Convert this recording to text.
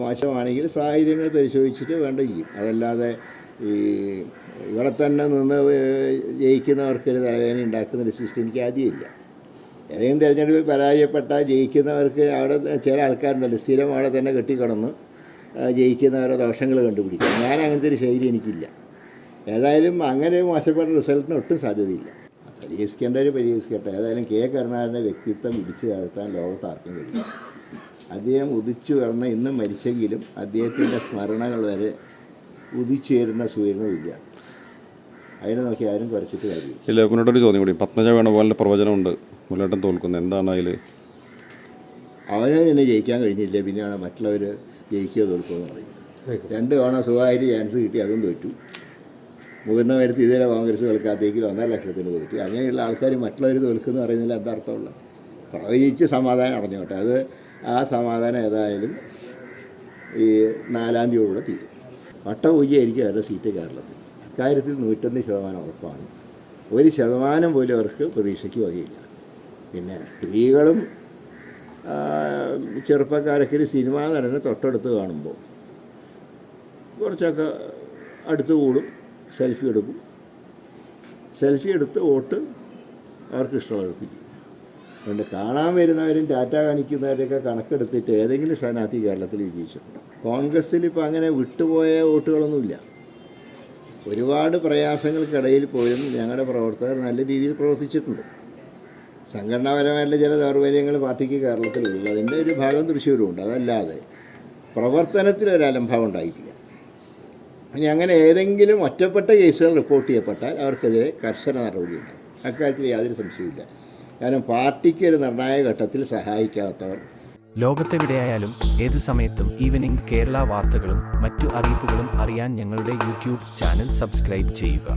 മോശമാണെങ്കിൽ സാഹചര്യങ്ങൾ പരിശോധിച്ചിട്ട് വേണ്ട ചെയ്യും. അതല്ലാതെ ഈ ഇവിടെ തന്നെ നിന്ന് ജയിക്കുന്നവർക്കൊരു തലവേദന ഉണ്ടാക്കുന്ന ഒരു സിസ്റ്റം എനിക്ക് ആദ്യമില്ല ഏതെങ്കിലും തിരഞ്ഞെടുപ്പിൽ പരാജയപ്പെട്ടാൽ ജയിക്കുന്നവർക്ക് അവിടെ ചില ആൾക്കാരുണ്ടല്ലോ സ്ഥിരം അവിടെ തന്നെ കെട്ടിക്കിടന്ന് ജയിക്കുന്നവരുടെ ജയിക്കുന്നവരെ ദോഷങ്ങൾ കണ്ടുപിടിക്കും. ഞാൻ അങ്ങനത്തെ ഒരു ശൈലി എനിക്കില്ല. ഏതായാലും അങ്ങനെ മോശപ്പെട്ട റിസൾട്ടിന് ഒട്ടും സാധ്യതയില്ല. പരിഹസിക്കേണ്ടവർ പരിഹസിക്കട്ടെ. ഏതായാലും കെ കരുണാകരന്റെ വ്യക്തിത്വം ഇടിച്ചു താഴ്ത്താൻ ലോകത്ത് ആർക്കും കഴിയും അദ്ദേഹം ഉദിച്ചു കടന്ന് ഇന്നും മരിച്ചെങ്കിലും അദ്ദേഹത്തിന്റെ സ്മരണകൾ വരെ ഉദിച്ചുയരുന്ന സൂര്യനുമില്ല അതിനെ നോക്കി ആരും കുറച്ചിട്ട് കാര്യമില്ല. ഇല്ല കുഞ്ഞോട്ടൊരു ചോദ്യം കൂടി. പത്മജ വേണുഗോപാലിന്റെ പ്രവചനമുണ്ട്. മുന്നേറ്റം തോൽക്കുന്നത് എന്താണ് അതിൽ അവനെ തന്നെ ജയിക്കാൻ കഴിഞ്ഞില്ല. പിന്നെയാണ് മറ്റുള്ളവർ ജയിക്കുക തോൽക്കുമെന്ന് പറയുന്നത് രണ്ട് തവണ സുഖമായിട്ട് ചാൻസ് കിട്ടി അതും തോറ്റു. മുതിർന്ന വരുത്തി ഇതുവരെ കോൺഗ്രസ് കളിക്കാത്തേക്കിൽ ഒന്നര ലക്ഷത്തിന് തോറ്റു. അങ്ങനെയുള്ള ആൾക്കാർ മറ്റുള്ളവർ തോൽക്കുന്നു പറയുന്നില്ല എന്താ അർത്ഥമുള്ള പ്രവചിച്ച് സമാധാനം അടഞ്ഞോട്ടെ അത് ആ സമാധാനം ഏതായാലും ഈ നാലാം തീയതിയോടെ തീരും. വട്ടപൂജയായിരിക്കും അവരുടെ സീറ്റ് കേരളത്തിൽ. അക്കാര്യത്തിൽ നൂറ്റൊന്ന് ശതമാനം ഉറപ്പാണ്. ഒരു ശതമാനം പോലും അവർക്ക് പ്രതീക്ഷയ്ക്ക് വകയില്ല. പിന്നെ സ്ത്രീകളും ചെറുപ്പക്കാരൊക്കെ ഒരു സിനിമ നടനെ തൊട്ടടുത്ത് കാണുമ്പോൾ കുറച്ചൊക്കെ അടുത്ത് കൂടും സെൽഫി എടുക്കും. സെൽഫി എടുത്ത് വോട്ട് അവർക്ക് ഇഷ്ടമുള്ളവർക്ക് ചെയ്യും അതുകൊണ്ട് കാണാൻ വരുന്നവരും ടാറ്റ കാണിക്കുന്നവരൊക്കെ കണക്കെടുത്തിട്ട് ഏതെങ്കിലും സ്ഥാനാർത്ഥി കേരളത്തിൽ വിജയിച്ചിട്ടുണ്ട് കോൺഗ്രസ്സിൽ ഇപ്പോൾ അങ്ങനെ വിട്ടുപോയ വോട്ടുകളൊന്നുമില്ല. ഒരുപാട് പ്രയാസങ്ങൾക്കിടയിൽ പോലും ഞങ്ങളുടെ പ്രവർത്തകർ നല്ല രീതിയിൽ പ്രവർത്തിച്ചിട്ടുണ്ട്. സംഘടനാപരമായിട്ടുള്ള ചില ദൗർബല്യങ്ങൾ പാർട്ടിക്ക് കേരളത്തിലുള്ളൂ അതിന്റെ ഒരു ഭാഗം തൃശ്ശൂരുമുണ്ട്. അതല്ലാതെ പ്രവർത്തനത്തിൽ ഒരു ഉണ്ടായിട്ടില്ല. ഇനി അങ്ങനെ ഏതെങ്കിലും ഒറ്റപ്പെട്ട കേസുകൾ റിപ്പോർട്ട് ചെയ്യപ്പെട്ടാൽ അവർക്കെതിരെ കർശന നടപടിയുണ്ടാകും അക്കാര്യത്തിൽ യാതൊരു സംശയമില്ല കാരണം പാർട്ടിക്ക് ഒരു നിർണായക ഘട്ടത്തിൽ സഹായിക്കാത്തവർ ലോകത്തെവിടെയായാലും ഏത് സമയത്തും ഈവനിംഗ് കേരള വാർത്തകളും മറ്റു അറിയിപ്പുകളും അറിയാൻ ഞങ്ങളുടെ യൂട്യൂബ് ചാനൽ സബ്സ്ക്രൈബ് ചെയ്യുക.